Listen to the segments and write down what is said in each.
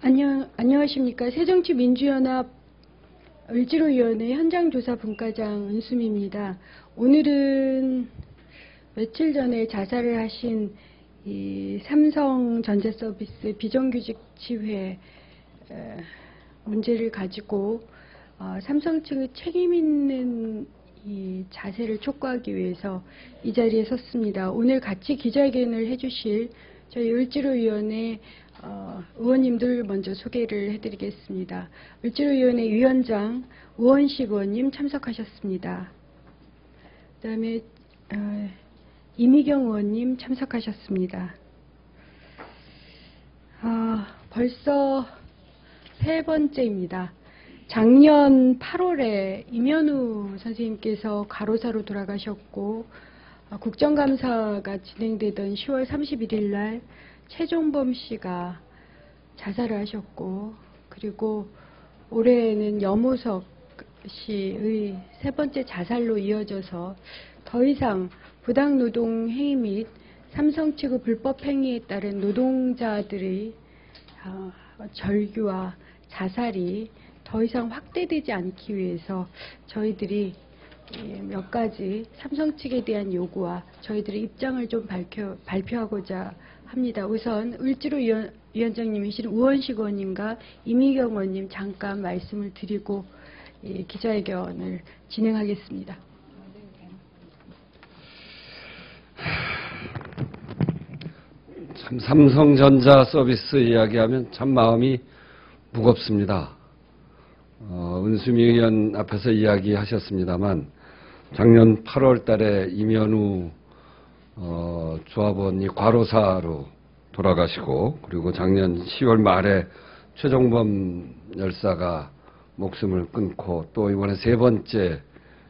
안녕, 안녕하십니까. 새정치민주연합 을지로위원회 현장조사 분과장 은수미입니다. 오늘은 며칠 전에 자살을 하신 이 삼성전자서비스 비정규직 지회 에, 문제를 가지고 어, 삼성 측의 책임 있는 이 자세를 촉구하기 위해서 이 자리에 섰습니다. 오늘 같이 기자회견을 해주실 저희 을지로위원회 어, 의원님들 먼저 소개를 해드리겠습니다. 을지로위원회 위원장 우원식 의원님 참석하셨습니다. 그 다음에 어, 이미경 의원님 참석하셨습니다. 아, 벌써 세 번째입니다. 작년 8월에 임현우 선생님께서 가로사로 돌아가셨고 아, 국정감사가 진행되던 10월 31일 날 최종범 씨가 자살을 하셨고 그리고 올해는 염호석 씨의 세 번째 자살로 이어져서 더 이상 부당 노동 행위 및 삼성 측의 불법 행위에 따른 노동자들의 어, 절규와 자살이 더 이상 확대되지 않기 위해서 저희들이 예, 몇 가지 삼성 측에 대한 요구와 저희들의 입장을 좀 밝혀, 발표하고자 합니다. 우선 을지로 위원, 위원장님이신 우원식 의원님과 이미경 의원님 잠깐 말씀을 드리고 예, 기자회견을 진행하겠습니다. 참 삼성전자 서비스 이야기하면 참 마음이 무겁습니다. 어, 은수미 의원 앞에서 이야기하셨습니다만 작년 8월 달에 임현우 어, 조합원이 과로사로 돌아가시고 그리고 작년 10월 말에 최종범 열사가 목숨을 끊고 또 이번에 세 번째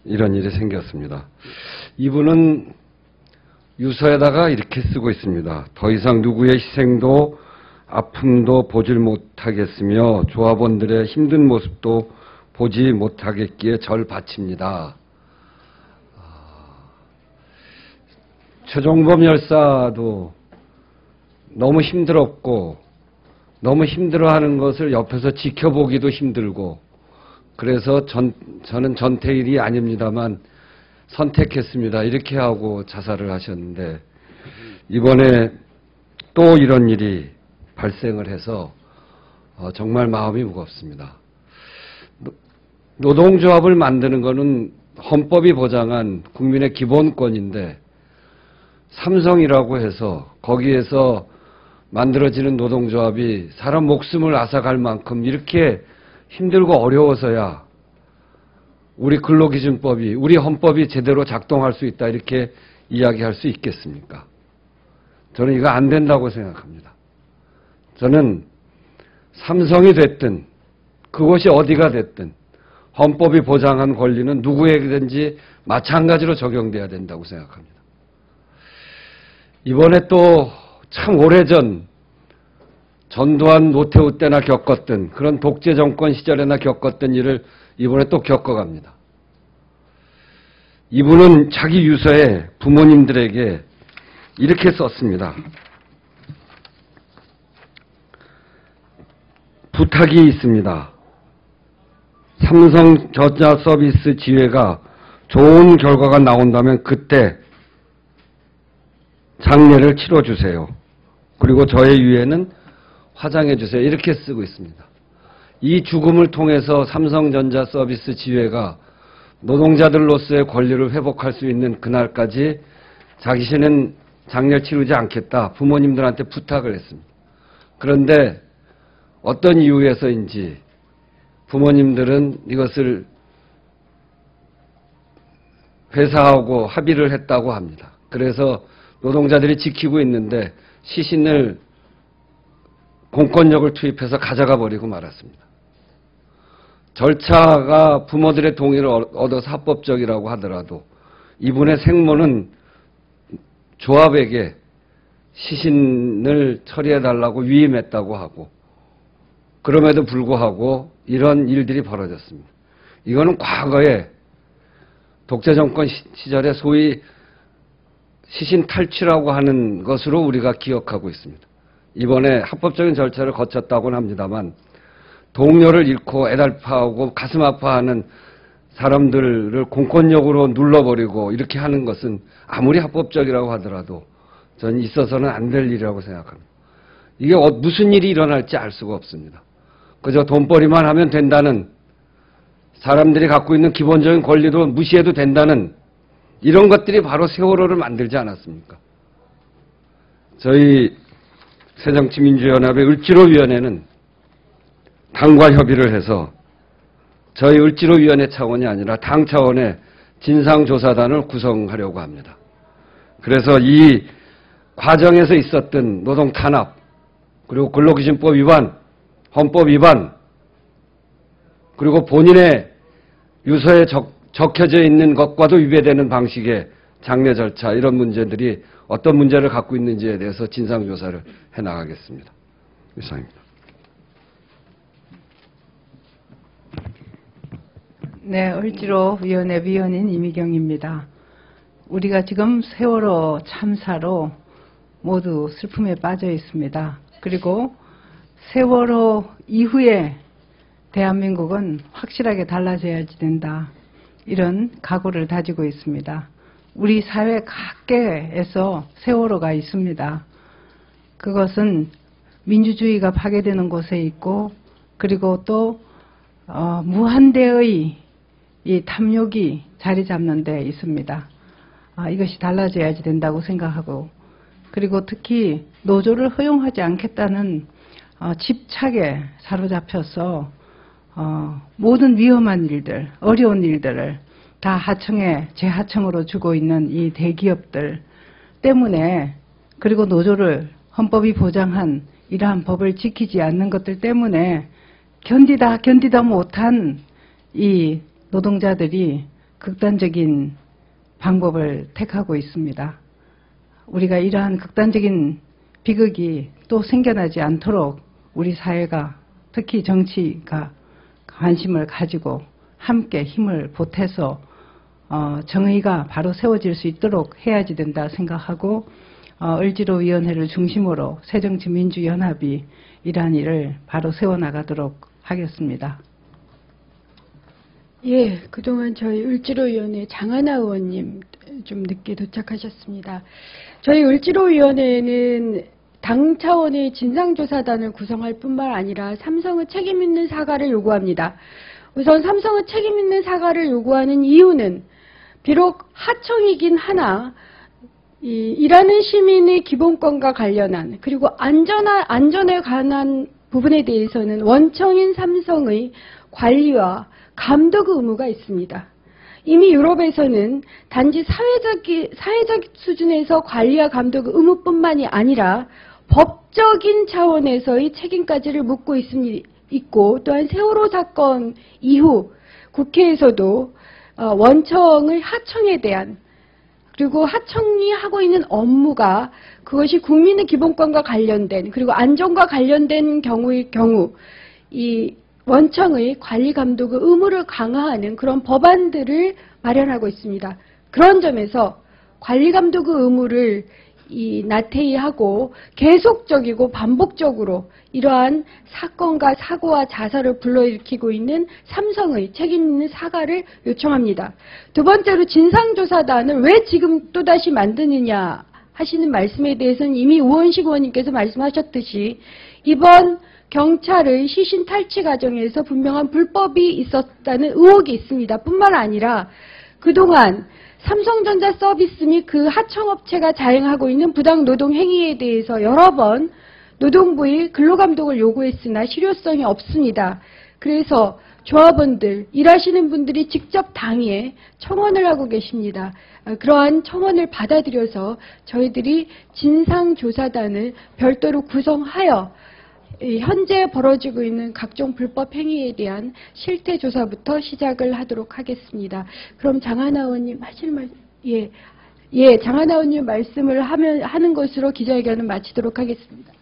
이런 일이 생겼습니다. 이분은 유서에다가 이렇게 쓰고 있습니다. 더 이상 누구의 희생도 아픔도 보질 못하겠으며 조합원들의 힘든 모습도 보지 못하겠기에 절 바칩니다. 최종범 열사도 너무 힘들었고 너무 힘들어하는 것을 옆에서 지켜보기도 힘들고 그래서 전, 저는 전태일이 아닙니다만 선택했습니다. 이렇게 하고 자살을 하셨는데 이번에 또 이런 일이 발생을 해서 어, 정말 마음이 무겁습니다. 노동조합을 만드는 것은 헌법이 보장한 국민의 기본권인데 삼성이라고 해서 거기에서 만들어지는 노동조합이 사람 목숨을 앗아갈 만큼 이렇게 힘들고 어려워서야 우리 근로기준법이 우리 헌법이 제대로 작동할 수 있다 이렇게 이야기할 수 있겠습니까? 저는 이거 안 된다고 생각합니다. 저는 삼성이 됐든 그것이 어디가 됐든 헌법이 보장한 권리는 누구에게든지 마찬가지로 적용돼야 된다고 생각합니다. 이번에 또 참 오래전 전두환 노태우 때나 겪었던 그런 독재 정권 시절에나 겪었던 일을 이번에 또 겪어갑니다. 이분은 자기 유서에 부모님들에게 이렇게 썼습니다. 부탁이 있습니다. 삼성 전자 서비스 지회가 좋은 결과가 나온다면 그때 장례를 치러주세요. 그리고 저의 유해는 화장해주세요. 이렇게 쓰고 있습니다. 이 죽음을 통해서 삼성전자 서비스 지회가 노동자들로서의 권리를 회복할 수 있는 그날까지 자기신은 장례를 치르지 않겠다. 부모님들한테 부탁을 했습니다. 그런데 어떤 이유에서인지 부모님들은 이것을 회사하고 합의를 했다고 합니다. 그래서 노동자들이 지키고 있는데 시신을 공권력을 투입해서 가져가 버리고 말았습니다. 절차가 부모들의 동의를 얻어서 합법적이라고 하더라도 이분의 생모는 조합에게 시신을 처리해달라고 위임했다고 하고 그럼에도 불구하고 이런 일들이 벌어졌습니다. 이거는 과거에 독재 정권 시절에 소위 시신 탈취라고 하는 것으로 우리가 기억하고 있습니다. 이번에 합법적인 절차를 거쳤다고는 합니다만 동료를 잃고 애달파하고 가슴 아파하는 사람들을 공권력으로 눌러버리고 이렇게 하는 것은 아무리 합법적이라고 하더라도 저는 있어서는 안 될 일이라고 생각합니다. 이게 어- 무슨 일이 일어날지 알 수가 없습니다. 그저 돈벌이만 하면 된다는 사람들이 갖고 있는 기본적인 권리도 무시해도 된다는 이런 것들이 바로 세월호를 만들지 않았습니까? 저희 새정치민주연합의 을지로위원회는 당과 협의를 해서 저희 을지로위원회 차원이 아니라 당 차원의 진상조사단을 구성하려고 합니다. 그래서 이 과정에서 있었던 노동 탄압, 그리고 근로기준법 위반, 헌법 위반, 그리고 본인의 유서에 적, 적혀져 있는 것과도 위배되는 방식의 장례 절차 이런 문제들이 어떤 문제를 갖고 있는지에 대해서 진상 조사를 해 나가겠습니다. 이상입니다. 네, 을지로 위원회 위원인 이미경입니다. 우리가 지금 세월호 참사로 모두 슬픔에 빠져 있습니다. 그리고 세월호 이후에 대한민국은 확실하게 달라져야지 된다. 이런 각오를 다지고 있습니다. 우리 사회 각계에서 세월호가 있습니다. 그것은 민주주의가 파괴되는 곳에 있고 그리고 또 어, 무한대의 이 탐욕이 자리 잡는 데 있습니다. 아, 이것이 달라져야지 된다고 생각하고 그리고 특히 노조를 허용하지 않겠다는 어, 집착에 사로잡혀서 어, 모든 위험한 일들, 어려운 일들을 다 하청에 재하청으로 주고 있는 이 대기업들 때문에 그리고 노조를 헌법이 보장한 이러한 법을 지키지 않는 것들 때문에 견디다 견디다 못한 이 노동자들이 극단적인 방법을 택하고 있습니다. 우리가 이러한 극단적인 비극이 또 생겨나지 않도록 우리 사회가 특히 정치가 관심을 가지고 함께 힘을 보태서 어, 정의가 바로 세워질 수 있도록 해야지 된다 생각하고 어, 을지로위원회를 중심으로 새정치민주연합이 이러한 일을 바로 세워나가도록 하겠습니다. 예, 그동안 저희 을지로위원회 장하나 의원님 좀 늦게 도착하셨습니다. 저희 을지로위원회는 당 차원의 진상조사단을 구성할 뿐만 아니라 삼성의 책임 있는 사과를 요구합니다. 우선 삼성의 책임 있는 사과를 요구하는 이유는 비록 하청이긴 하나 이 일하는 시민의 기본권과 관련한 그리고 안전한 안전에 관한 부분에 대해서는 원청인 삼성의 관리와 감독 의무가 있습니다. 이미 유럽에서는 단지 사회적, 사회적 수준에서 관리와 감독 의무뿐만이 아니라 법적인 차원에서의 책임까지를 묻고 있습니다. 있고 또한 세월호 사건 이후 국회에서도 어, 원청의 하청에 대한 그리고 하청이 하고 있는 업무가 그것이 국민의 기본권과 관련된 그리고 안전과 관련된 경우의 경우 이 원청의 관리 감독의 의무를 강화하는 그런 법안들을 마련하고 있습니다. 그런 점에서 관리 감독의 의무를 이 나태히하고 계속적이고 반복적으로 이러한 사건과 사고와 자살을 불러일으키고 있는 삼성의 책임 있는 사과를 요청합니다. 두 번째로 진상조사단을 왜 지금 또다시 만드느냐 하시는 말씀에 대해서는 이미 우원식 의원님께서 말씀하셨듯이 이번 경찰의 시신 탈취 과정에서 분명한 불법이 있었다는 의혹이 있습니다. 뿐만 아니라 그동안 삼성전자 서비스 및 그 하청업체가 자행하고 있는 부당 노동 행위에 대해서 여러 번 노동부의 근로감독을 요구했으나 실효성이 없습니다. 그래서 조합원들, 일하시는 분들이 직접 당에 청원을 하고 계십니다. 어, 그러한 청원을 받아들여서 저희들이 진상조사단을 별도로 구성하여 현재 벌어지고 있는 각종 불법 행위에 대한 실태 조사부터 시작을 하도록 하겠습니다. 그럼 장하나 의원님 하실 말, 예, 예, 장하나 의원님 말씀을 하면 하는 것으로 기자회견을 마치도록 하겠습니다.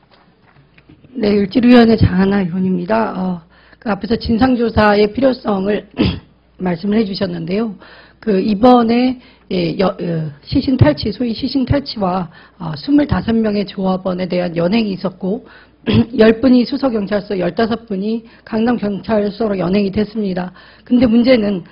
네, 일지위원회 장하나 의원입니다. 어, 그 앞에서 진상조사의 필요성을 말씀을 해주셨는데요. 그 이번에 예, 여- 어, 시신 탈취, 소위 시신 탈취와 어, 25명의 조합원에 대한 연행이 있었고 10분이 수서경찰서, 15분이 강남경찰서로 연행이 됐습니다. 근데 문제는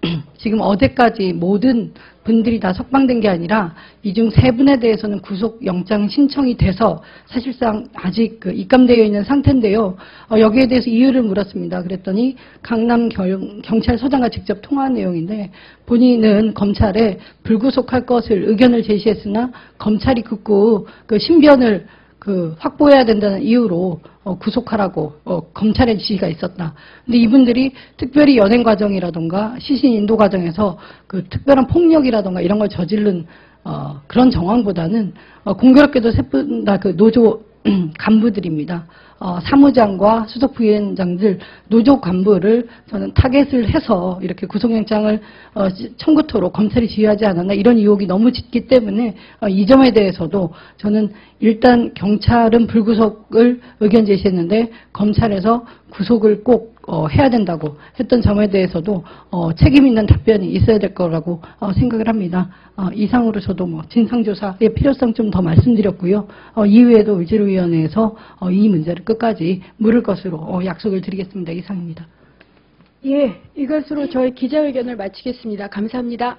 지금 어제까지 모든 분들이 다 석방된 게 아니라 이 중 세 분에 대해서는 구속영장 신청이 돼서 사실상 아직 그 입감되어 있는 상태인데요. 어, 여기에 대해서 이유를 물었습니다. 그랬더니 강남 경- 경찰서장과 직접 통화한 내용인데 본인은 검찰에 불구속할 것을 의견을 제시했으나 검찰이 극구 그 신변을 그 확보해야 된다는 이유로 어, 구속하라고 어, 검찰의 지시가 있었다. 근데 이분들이 특별히 연행 과정이라던가 시신 인도 과정에서 그 특별한 폭력이라던가 이런 걸 저지른 어, 그런 정황보다는 어, 공교롭게도 세분다 그 노조 간부들입니다. 어, 사무장과 수석 부위원장들 노조 간부를 저는 타겟을 해서 이렇게 구속영장을 어, 지- 청구토록 검찰이 지휘하지 않았나 이런 의혹이 너무 짙기 때문에 어, 이 점에 대해서도 저는 일단 경찰은 불구속을 의견 제시했는데 검찰에서 구속을 꼭 어, 해야 된다고 했던 점에 대해서도 어, 책임 있는 답변이 있어야 될 거라고 어, 생각을 합니다. 어, 이상으로 저도 뭐 진상조사의 필요성 좀 더 말씀드렸고요. 어, 이후에도 의지로위원회에서 어, 이 문제를 끝까지 물을 것으로 어, 약속을 드리겠습니다. 이상입니다. 예, 이것으로 저희 기자회견을 마치겠습니다. 감사합니다.